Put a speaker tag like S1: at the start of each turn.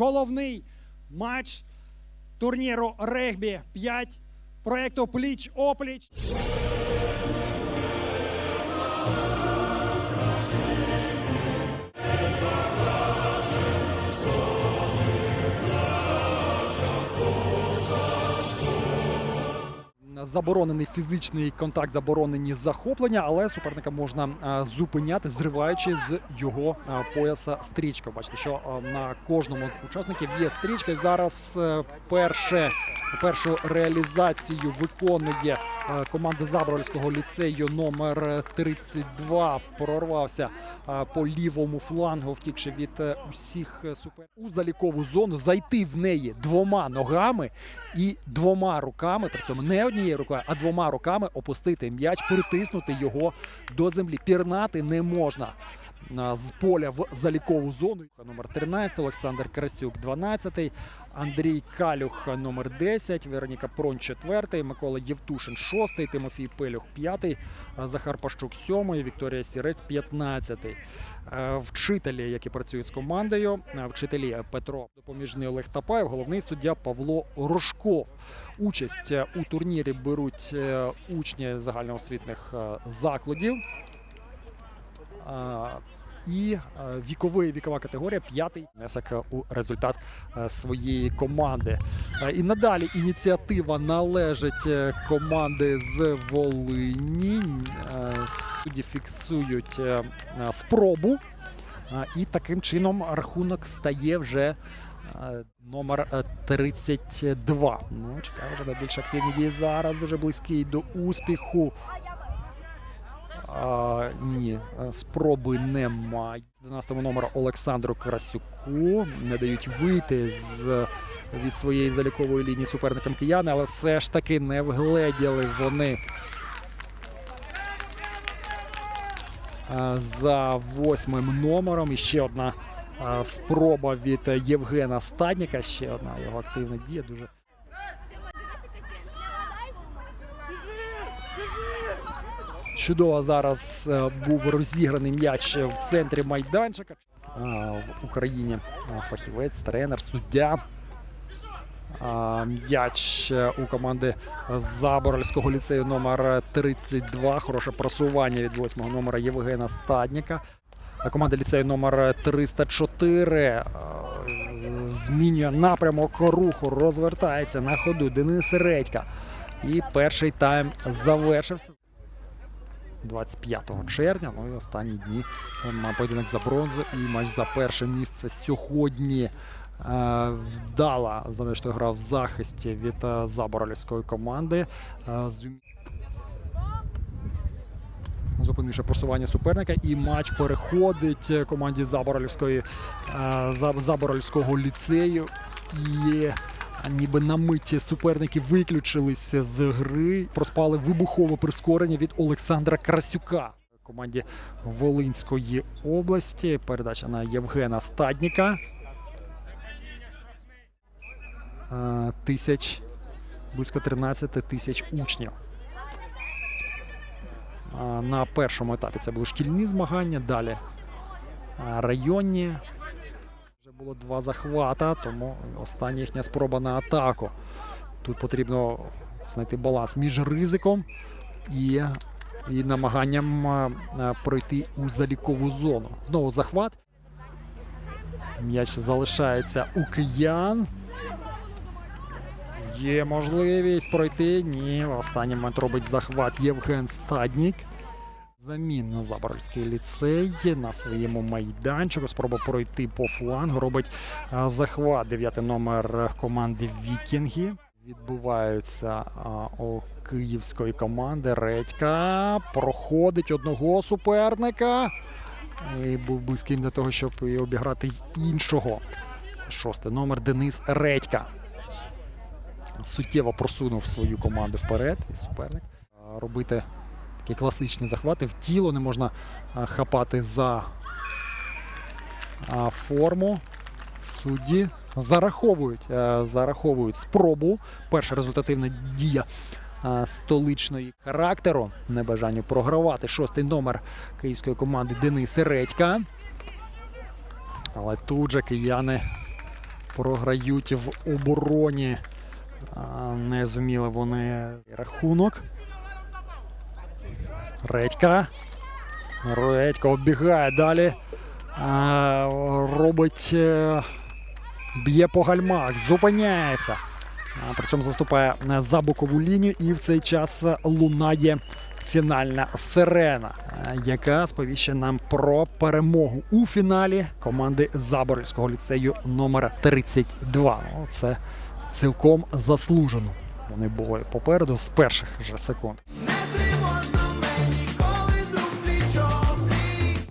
S1: головний матч турніру регбі 5 проєкту Пліч
S2: Заборонений фізичний контакт, заборонені захоплення, але суперника можна зупиняти, зриваючи з його пояса стрічка. Бачите, що на кожному з учасників є стрічка. Зараз е, перше, першу реалізацію виконує е, команда Заброльського ліцею номер 32. Прорвався по лівому флангу, втікши від е, усіх е, супер у залікову зону, зайти в неї двома ногами і двома руками, при цьому не однією рукою, а двома руками опустити м'яч, притиснути його до землі. Пірнати не можна. З поля в залікову зону. Номер 13, Олександр Красюк, 12, Андрій Калюх, номер 10, Вероніка Пронь, 4, Микола Євтушин, 6, Тимофій Пелюх, 5, Захар Пащук, 7, Вікторія Сірець, 15. Е, Вчителі, які працюють з командою, вчителі Петро Допоміжний Олег Тапаєв, головний суддя Павло Рожков. Участь у турнірі беруть е, учні загальноосвітних е, закладів. І віковий вікова категорія п'ятий внесок у результат е, своєї команди. Е, І надалі ініціатива належить е, команди з Волині. Судді фіксують спробу. І таким чином рахунок стає вже номер е, 32. Ну, чекаю вже на більш активні дії зараз. Дуже близький до успіху. А, ні, е, спроби немає. 12 номера Олександру Красюку не дають вийти з від своєї залікової лінії суперникам кияни, але все ж таки не вгледіли вони е, за восьмим номером. І ще одна е, спроба від е, Євгена Стадніка. Ще одна його активна дія. Дуже чудово зараз е, був розіграний м'яч в центрі майданчика. В Україні фахівець, тренер, суддя. М'яч е, у команди Заборольського ліцею номер 32. Хороше просування від восьмого номера Євгена Стадніка. Команда ліцею номер 304 е, змінює напрямок руху, розвертається на ходу Денис Редька. І перший тайм завершився. 25 червня. Ну і останні дні е, поєдинок за бронзу і матч за перше місце сьогодні. е, Вдала зрештою грав в захисті від е, заборолівської команди. Зупинивши просування суперника, і матч переходить команді Заборолівської Заборолівського ліцею. І ніби на миті суперники виключилися з гри, проспали вибухове прискорення від Олександра Красюка. Команді Волинської області. Передача на Євгена Стадніка. Тисяч близько 13 тисяч учнів. На першому етапі це були шкільні змагання, далі районні. Було два захвата, тому остання їхня спроба на атаку. Тут потрібно знайти баланс між ризиком і, і намаганням пройти у залікову зону. Знову захват. М'яч залишається у киян. Є можливість пройти. Ні, в останній момент робить захват Євген Стаднік. Замін на Заборольський ліцей на своєму майданчику. Спроба пройти по флангу. Робить захват. Дев'ятий номер команди Вікінги. Відбуваються у київської команди. Редька проходить одного суперника. І був близьким до того, щоб обіграти іншого. Це шостий номер Денис Редька суттєво просунув свою команду вперед. І суперник робити такі класичні захвати. В тіло не можна хапати за форму. Судді зараховують, е, зараховують спробу. Перша результативна дія столичної характеру. Небажанню програвати. Шостий номер київської команди Денис Редька. Але тут же кияни програють в обороні. Не зуміли вони рахунок. Редька. Редька оббігає далі. Робить. е, Б'є по гальмах, зупиняється. Причому заступає е, за бокову лінію, і в цей час е, лунає фінальна сирена, яка сповіщає нам про перемогу у фіналі команди Заборівського ліцею номер 32. Ну, Це цілком заслужено. Вони були попереду з перших же секунд.